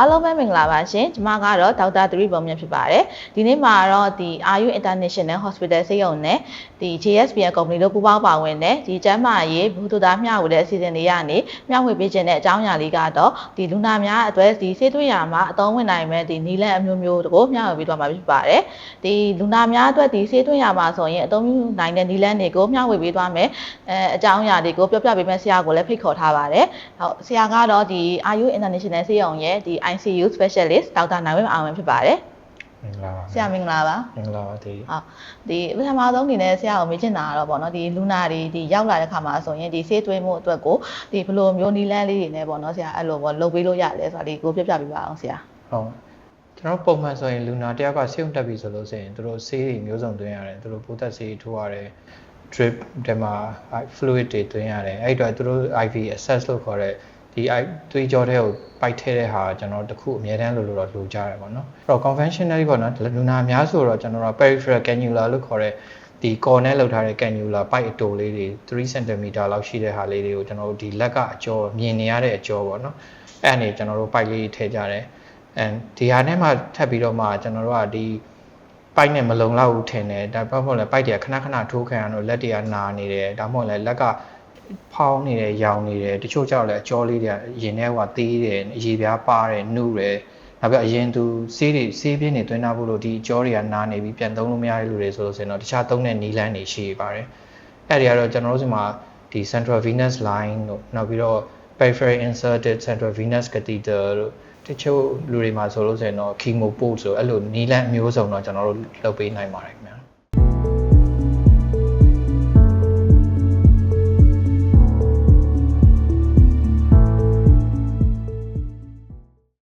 အားလုံးပဲမင်္ဂလာပါရှင်ကျွန်မကတော့ဒေါက်တာသရီပုံမြင့်ဖြစ်ပါတယ်ဒီနေ့မှာတော့ဒီ RU International Hospital ဆေးရုံနဲ့ဒီ JSPN Company တို့ပူးပေါင်းပါဝင်တဲ့ဒီကျန်းမာရေးဘူတူသားမျှဝေတဲ့အစီအစဉ်တွေကနေမျှဝေပေးခြင်းတဲ့အကြောင်းအရာလေးကတော့ဒီလူနာများအတွက်ဒီဆေးသွင်းရာမှာအသုံးဝင်နိုင်မဲ့ဒီနီလန်အမျိုးမျိုးကိုမျှဝေပေးသွားမှာဖြစ်ပါတယ်ဒီလူနာများအတွက်ဒီဆေးသွင်းရာမှာဆိုရင်အသုံးပြုနိုင်တဲ့နီလန်တွေကိုမျှဝေပေးသွားမယ်အဲအကြောင်းအရာတွေကိုပြောပြပေးမယ့်ဆရာကိုလည်းဖိတ်ခေါ်ထားပါတယ်ဟုတ်ဆရာကတော့ဒီ RU International ဆေးရုံရဲ့ဒီ ICU specialist ဒေါက်တာနိုင်ဝင်းအောင်ဝင်ဖြစ်ပါတယ်မင်္ဂလာပါဆရာမင်္ဂလာပါမင်္ဂလာပါဒီဟုတ်ဒီပထမဆုံးအနေနဲ့ဆရာကိုမေးချင်တာကတော့ပေါ့နော်ဒီလူနာတွေဒီရောက်လာတဲ့ခါမှာဆိုရင်ဒီဆေးသွင်းမှုအတွက်ကိုဒီဘယ်လိုမျိုးနီလန်းလေးတွေနဲ့ပေါ့နော်ဆရာအဲ့လိုပေါ့လုပ်ပေးလို့ရတယ်ဆိုတာလေးကိုပြပြပေးပါအောင်ဆရာဟုတ်ကျွန်တော်ပုံမှန်ဆိုရင်လူနာတယောက်ကဆေးရုံတက်ပြီဆိုလို့ဆိုရင်သူတို့ဆေးတွေမျိုးစုံသွင်းရတယ်သူတို့ပိုးသက်ဆေးထိုးရတယ် drip တွေမှာ fluid တွေသွင်းရတယ်အဲ့တော့သူတို့ IV access လို့ခေါ်တဲ့ ဒီ I သွေးကြောတဲ့ကိုပိုက်ထဲတဲ့ဟာကျွန်တော်တခုအများတန်းလို့လို့တော့လိုကြရတယ်ပေါ့နော်အဲ့တော့ conventionally ပေါ့နော်လူနာများဆိုတော့ကျွန်တော်တို့ peripheral cannula လို့ခေါ်တဲ့ဒီ core နဲ့လောက်ထားတဲ့ cannula ပိုက်အတိုလေးတွေ3 cm လောက်ရှိတဲ့ဟာလေးတွေကိုကျွန်တော်တို့ဒီလက်ကအကျော်မြင်နေရတဲ့အကျော်ပေါ့နော်အဲ့အနေကျွန်တော်တို့ပိုက်လေးထည့်ကြတယ် and ဒီဟာနဲ့မှထပ်ပြီးတော့မှကျွန်တော်တို့ကဒီပိုက်နဲ့မလုံလောက်ဘူးထင်တယ်ဒါပေမဲ့လည်းပိုက်တွေကခဏခဏထိုးခံရတော့လက်တွေကနာနေတယ်ဒါမှမဟုတ်လည်းလက်က ဖောင်းနေတယ်ရောင်နေတယ်တချို့ကြောက်လည်းအကြောလေးတွေကရင်ထဲကသေးတယ်အရေပြားပါတယ်နှုတယ်နောက်ပြီးအရင်သူဆေးတွေဆေးပြင်းတွေတွင်းထားဖို့လို့ဒီအကြောတွေကနာနေပြီးပြန်သုံးလို့မရတဲ့လူတွေဆိုလို့ဆိုရင်တော့တခြားသုံးတဲ့နီလန်းတွေရှိပါတယ်အဲ့ဒီကတော့ကျွန်တော်တို့ဒီမှာဒီ central venous line တို့နောက်ပြီးတော့ peripheral inserted central venous catheter တို့တချို့လူတွေမှာဆိုလို့ဆိုရင်တော့ chemo port ဆိုအဲ့လိုနီလန်းအမျိုးစုံတော့ကျွန်တော်တို့လုပ်ပေးနိုင်ပါတယ်ခင်ဗျ